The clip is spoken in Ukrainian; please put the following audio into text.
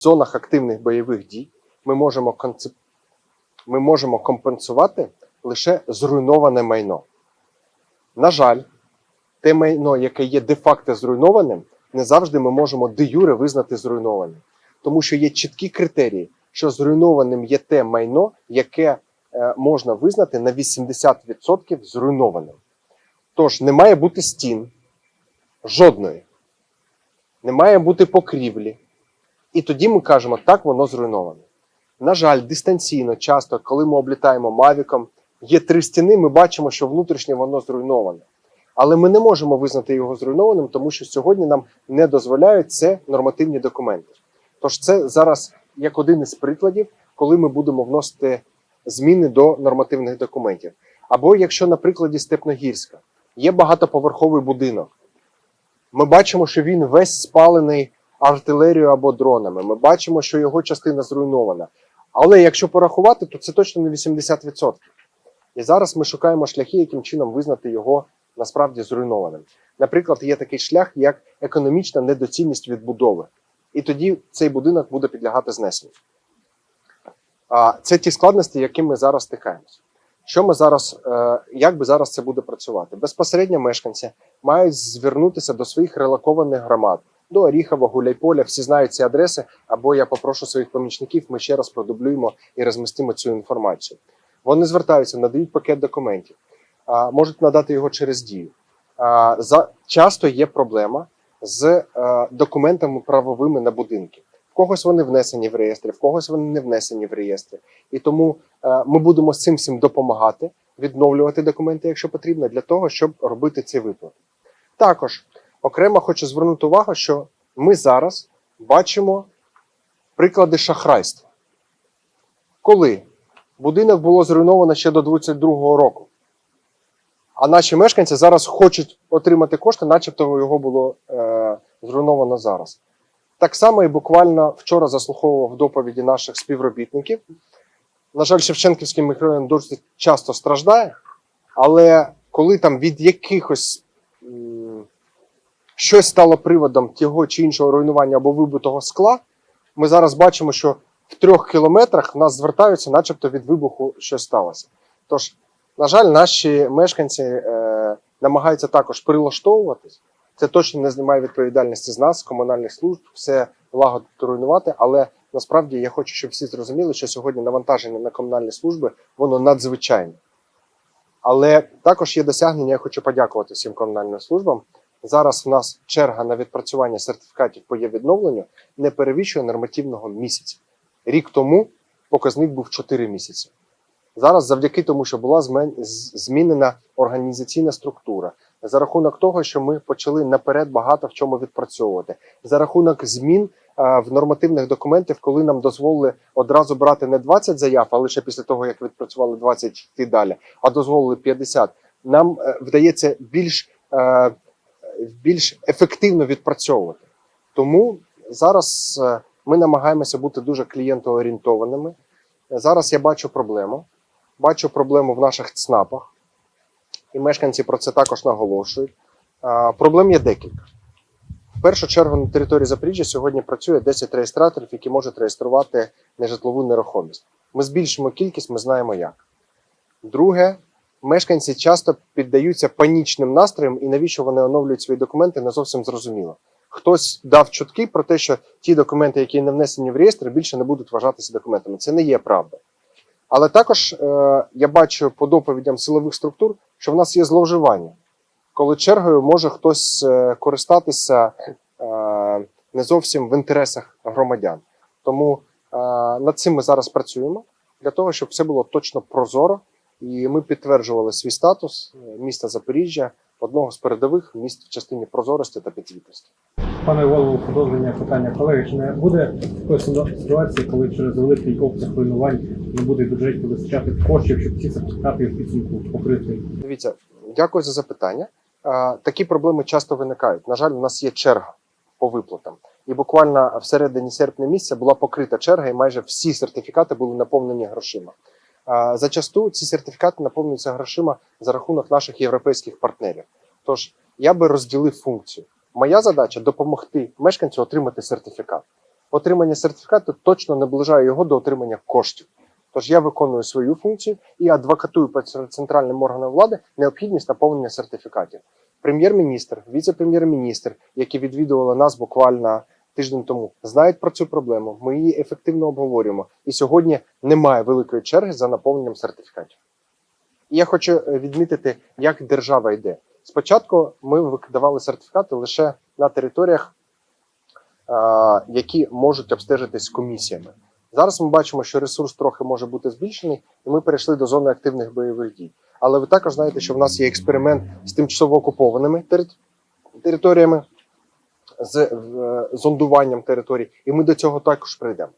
В зонах активних бойових дій ми можемо, концеп... ми можемо компенсувати лише зруйноване майно. На жаль, те майно, яке є де-факто зруйнованим, не завжди ми можемо де юре визнати зруйнованим. Тому що є чіткі критерії, що зруйнованим є те майно, яке е, можна визнати на 80% зруйнованим. Тож не має бути стін жодної, не має бути покрівлі. І тоді ми кажемо, так воно зруйноване. На жаль, дистанційно, часто, коли ми облітаємо Мавіком, є три стіни, ми бачимо, що внутрішнє воно зруйноване. Але ми не можемо визнати його зруйнованим, тому що сьогодні нам не дозволяють це нормативні документи. Тож це зараз як один із прикладів, коли ми будемо вносити зміни до нормативних документів. Або якщо на прикладі Степногірська є багатоповерховий будинок, ми бачимо, що він весь спалений артилерією або дронами. Ми бачимо, що його частина зруйнована. Але якщо порахувати, то це точно не 80%. І зараз ми шукаємо шляхи, яким чином визнати його насправді зруйнованим. Наприклад, є такий шлях, як економічна недоцільність відбудови. І тоді цей будинок буде підлягати знесенню. Це ті складності, яким ми зараз стикаємося. Що ми зараз, е, як би зараз це буде працювати? Безпосередньо мешканці мають звернутися до своїх релокованих громад, до Оріхова, Гуляйполя, всі знають ці адреси, або я попрошу своїх помічників, ми ще раз продублюємо і розмістимо цю інформацію. Вони звертаються, надають пакет документів, а, можуть надати його через дію. А, за, часто є проблема з е, документами правовими на будинки. В когось вони внесені в реєстри, в когось вони не внесені в реєстри. І тому е, ми будемо з цим всім допомагати, відновлювати документи, якщо потрібно, для того, щоб робити ці виплати. Також окремо хочу звернути увагу, що ми зараз бачимо приклади шахрайства. Коли будинок було зруйновано ще до 22-го року, а наші мешканці зараз хочуть отримати кошти, начебто його було е, зруйновано зараз. Так само і буквально вчора заслуховував доповіді наших співробітників. На жаль, Шевченківський мікрорайон досить часто страждає, але коли там від якихось щось стало приводом того чи іншого руйнування або вибитого скла, ми зараз бачимо, що в трьох кілометрах нас звертаються, начебто від вибуху щось сталося. Тож, на жаль, наші мешканці е, намагаються також прилаштовуватись. Це точно не знімає відповідальності з нас, комунальних служб, все лагодити руйнувати. Але насправді я хочу, щоб всі зрозуміли, що сьогодні навантаження на комунальні служби воно надзвичайне. Але також є досягнення. Я хочу подякувати всім комунальним службам. Зараз в нас черга на відпрацювання сертифікатів по є відновленню не перевищує нормативного місяця. Рік тому показник був 4 місяці. Зараз, завдяки тому, що була змінена організаційна структура, за рахунок того, що ми почали наперед багато в чому відпрацьовувати, за рахунок змін в нормативних документах, коли нам дозволили одразу брати не 20 заяв, а лише після того, як відпрацювали 20 йти далі, а дозволили 50, нам е, вдається більш, е, більш ефективно відпрацьовувати. Тому зараз е, ми намагаємося бути дуже клієнтоорієнтованими. Зараз я бачу проблему. Бачу проблему в наших ЦНАПах, і мешканці про це також наголошують. Проблем є декілька. В першу чергу на території Запоріжжя сьогодні працює 10 реєстраторів, які можуть реєструвати нежитлову нерухомість. Ми збільшимо кількість, ми знаємо як. Друге, мешканці часто піддаються панічним настроям, і навіщо вони оновлюють свої документи, не зовсім зрозуміло. Хтось дав чутки про те, що ті документи, які не внесені в реєстр, більше не будуть вважатися документами. Це не є правда. Але також е, я бачу по доповідям силових структур, що в нас є зловживання, коли чергою може хтось е, користатися е, не зовсім в інтересах громадян. Тому е, над цим ми зараз працюємо для того, щоб все було точно прозоро, і ми підтверджували свій статус е, міста Запоріжжя одного з передових міст в частині прозорості та підзвітності. Пане голову, продовження питання колеги. Чи не буде такої ситуації, коли через великий обсяг руйнувань не буде бюджеті вистачати коштів, щоб ці сертифікати в підсумку покрити? Дивіться, дякую за запитання. Такі проблеми часто виникають. На жаль, у нас є черга по виплатам. І буквально в середині серпня місяця була покрита черга, і майже всі сертифікати були наповнені грошима. Зачасту ці сертифікати наповнюються грошима за рахунок наших європейських партнерів. Тож я би розділив функцію. Моя задача допомогти мешканцю отримати сертифікат. отримання сертифікату точно наближає його до отримання коштів. Тож я виконую свою функцію і адвокатую перед центральним органом влади необхідність наповнення сертифікатів. Прем'єр-міністр, віце-прем'єр-міністр, які відвідували нас буквально тиждень тому, знають про цю проблему. Ми її ефективно обговорюємо. І сьогодні немає великої черги за наповненням сертифікатів. І я хочу е, відмітити, як держава йде. Спочатку ми видавали сертифікати лише на територіях, які можуть обстежитись комісіями. Зараз ми бачимо, що ресурс трохи може бути збільшений, і ми перейшли до зони активних бойових дій. Але ви також знаєте, що в нас є експеримент з тимчасово окупованими територіями, з е, зондуванням територій, і ми до цього також прийдемо.